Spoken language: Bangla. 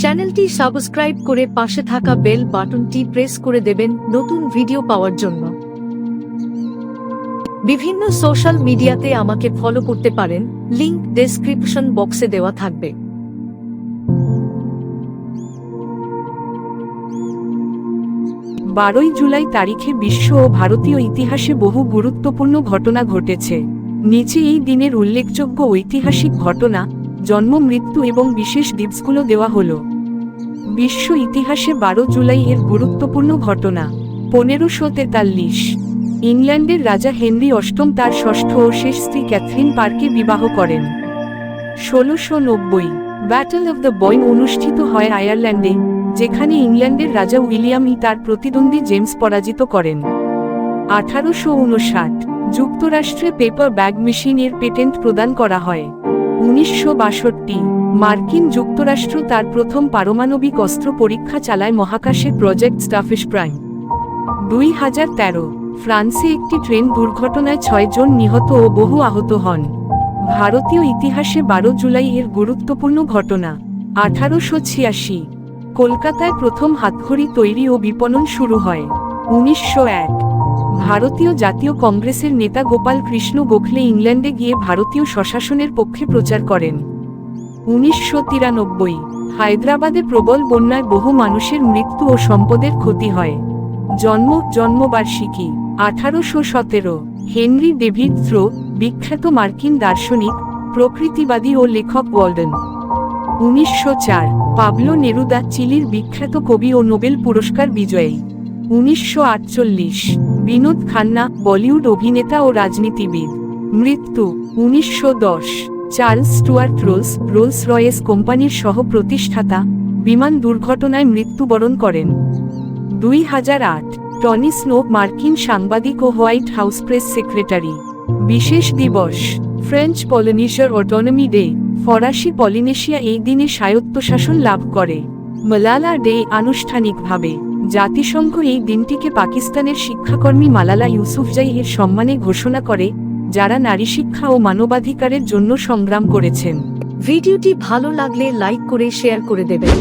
চ্যানেলটি সাবস্ক্রাইব করে পাশে থাকা বেল বাটনটি প্রেস করে দেবেন নতুন ভিডিও পাওয়ার জন্য। বিভিন্ন সোশ্যাল মিডিয়াতে আমাকে ফলো করতে পারেন, লিংক ডেসক্রিপশন বক্সে দেওয়া থাকবে। বারোই জুলাই তারিখে বিশ্ব ও ভারতীয় ইতিহাসে বহু গুরুত্বপূর্ণ ঘটনা ঘটেছে। নিচে এই দিনের উল্লেখযোগ্য ঐতিহাসিক ঘটনা, জন্ম, মৃত্যু এবং বিশেষ দিবসগুলো দেওয়া হলো। বিশ্ব ইতিহাসে বারো জুলাই এর গুরুত্বপূর্ণ ঘটনা। পনেরোশো তেতাল্লিশ। ইংল্যান্ডের রাজা হেনরি অষ্টম তার ষষ্ঠ ও শেষ স্ত্রী ক্যাথরিন পার্কে বিবাহ করেন। ষোলোশো নব্বই। ব্যাটল অব দ্য বয়ন অনুষ্ঠিত হয় আয়ারল্যান্ডে, যেখানে ইংল্যান্ডের রাজা উইলিয়াম ই তার প্রতিদ্বন্দ্বী জেমস পরাজিত করেন। আঠারোশো উনষাট। যুক্তরাষ্ট্রে পেপার ব্যাগ মেশিন এর পেটেন্ট প্রদান করা হয়। উনিশশো বাষট্টি, মার্কিন যুক্তরাষ্ট্র তার প্রথম পারমাণবিক অস্ত্র পরীক্ষা চালায় মহাকাশে প্রজেক্ট স্টাফিস প্রাইম। দুই হাজার তেরো, ফ্রান্সে একটি ট্রেন দুর্ঘটনায় ছয়জন নিহত ও বহু আহত হন। ভারতীয় ইতিহাসে বারো জুলাই এর গুরুত্বপূর্ণ ঘটনা। আঠারোশো ছিয়াশি, কলকাতায় প্রথম হাতঘড়ি তৈরি ও বিপণন শুরু হয়। উনিশশো এক। ভারতীয় জাতীয় কংগ্রেসের নেতা গোপাল কৃষ্ণ গোখলে ইংল্যান্ডে গিয়ে ভারতীয় স্বশাসনের পক্ষে প্রচার করেন। উনিশশো তিরানব্বই। হায়দ্রাবাদে প্রবল বন্যায় বহু মানুষের মৃত্যু ও সম্পদের ক্ষতি হয়। জন্ম, জন্মবার্ষিকী, আঠারোশো সতেরো। হেনরি ডেভিড থ্রো, বিখ্যাত মার্কিন দার্শনিক, প্রকৃতিবাদী ও লেখক ওয়াল্ডেন। উনিশশো চার। পাবলো নেরুদা, চিলির বিখ্যাত কবি ও নোবেল পুরস্কার বিজয়ী। উনিশশো আটচল্লিশ, বিনোদ খান্না, বলিউড অভিনেতা ও রাজনীতিবিদ। মৃত্যু, উনিশশো দশ, Charles Stuart Rolls Rolls Royce কোম্পানির সহ প্রতিষ্ঠাতা বিমান দুর্ঘটনায় মৃত্যুবরণ করেন। দুই হাজার আট, টনি স্নো মার্কিন সাংবাদিক ও হোয়াইট হাউস প্রেস সেক্রেটারি। বিশেষ দিবস, ফ্রেঞ্চ পলিনেশিয়ার অটোনমি ডে, ফরাসি পলিনেশিয়া এই দিনে স্বায়ত্তশাসন লাভ করে। মালালা ডে আনুষ্ঠানিকভাবে। জাতিসংঘ এই দিনটিকে পাকিস্তানের শিক্ষাকর্মী মালালা ইউসুফজাই এর সম্মানে ঘোষণা করে, যারা নারী শিক্ষা ও মানবাধিকারের জন্য সংগ্রাম করেছেন। ভিডিওটি ভালো লাগলে লাইক করে শেয়ার করে দেবেন।